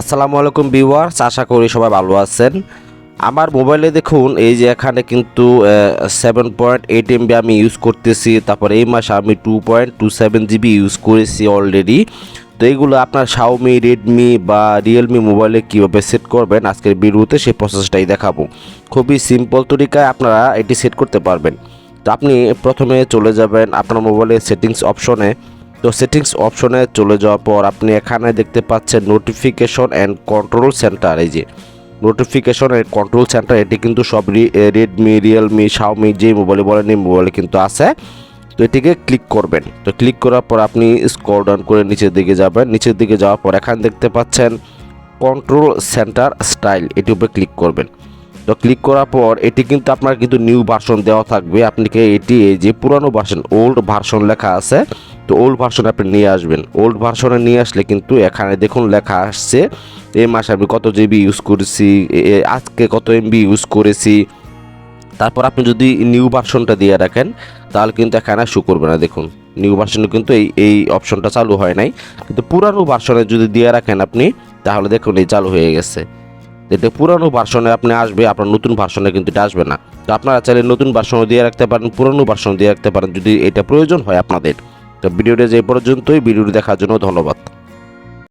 আসসালামু আলাইকুম ভিউয়ার্স, আশা করি সবাই ভালো আছেন। আমার মোবাইলে দেখুন, এই যে এখানে কিন্তু সেভেন পয়েন্ট এইট এমবি আমি ইউজ করতেছি, তারপর এই মাসে আমি two point two seven GB use করেছি অলরেডি তো এইগুলো আপনার শাওমি রেডমি বা রিয়েলমি মোবাইলে কীভাবে সেট করবেন, আজকের ভিডিওতে সেই প্রসেসটাই দেখাবো। খুবই সিম্পল তরিকায় আপনারা এটি সেট করতে পারবেন। তো আপনি প্রথমে চলে যাবেন আপনার মোবাইলের সেটিংস অপশনে তো সেটিংস অপশনে চলে যাওয়ার পর আপনি এখানে দেখতে পাচ্ছেন নোটিফিকেশন অ্যান্ড কন্ট্রোল সেন্টার এই যে নোটিফিকেশন অ্যান্ড কন্ট্রোল সেন্টার এটি কিন্তু সব রেডমি রিয়েলমি শাওমি যে মোবাইলে বলেন, এই মোবাইলে কিন্তু আছে। তো এটিকে ক্লিক করবেন। তো ক্লিক করার পর আপনি স্ক্রল ডাউন করে নিচের দিকে যাবেন। নিচের দিকে যাওয়ার পর এখানে দেখতে পাচ্ছেন কন্ট্রোল সেন্টার স্টাইল এটির উপরে ক্লিক করবেন। তো ক্লিক করার পর এটি কিন্তু আপনার কিন্তু নিউ ভার্সন দেওয়া থাকবে। আপনাকে এটি, এই যে পুরানো ভার্সন ওল্ড ভার্সন লেখা আছে। তো ওল্ড ভার্সন আপনি নিয়ে আসবেন। ওল্ড ভার্সনে নিয়ে আসলে কিন্তু এখানে দেখুন লেখা আসছে এ মাসে আমি কত জিবি ইউজ করেছি আজকে কত এমবি ইউজ করেছি। তারপর আপনি যদি নিউ ভার্সনটা দিয়ে রাখেন, তাহলে কিন্তু এখানে শু করবে না, দেখুন। নিউ ভার্সনে কিন্তু এই এই অপশনটা চালু হয় নাই। কিন্তু পুরানো ভার্সনে যদি দিয়ে রাখেন আপনি, তাহলে দেখুন এই চালু হয়ে গেছে। এতে পুরানো ভার্সনে আপনি আসবে, আপনার নতুন ভার্সনে কিন্তু এটা আসবে না। তো আপনারা চাইলে নতুন ভার্সনও দিয়ে রাখতে পারেন, পুরানো ভার্সন দিয়ে রাখতে পারেন, যদি এটা প্রয়োজন হয় আপনাদের। তো ভিডিওটা যে পর্যন্তই ভিডিওটি দেখার জন্য ধন্যবাদ।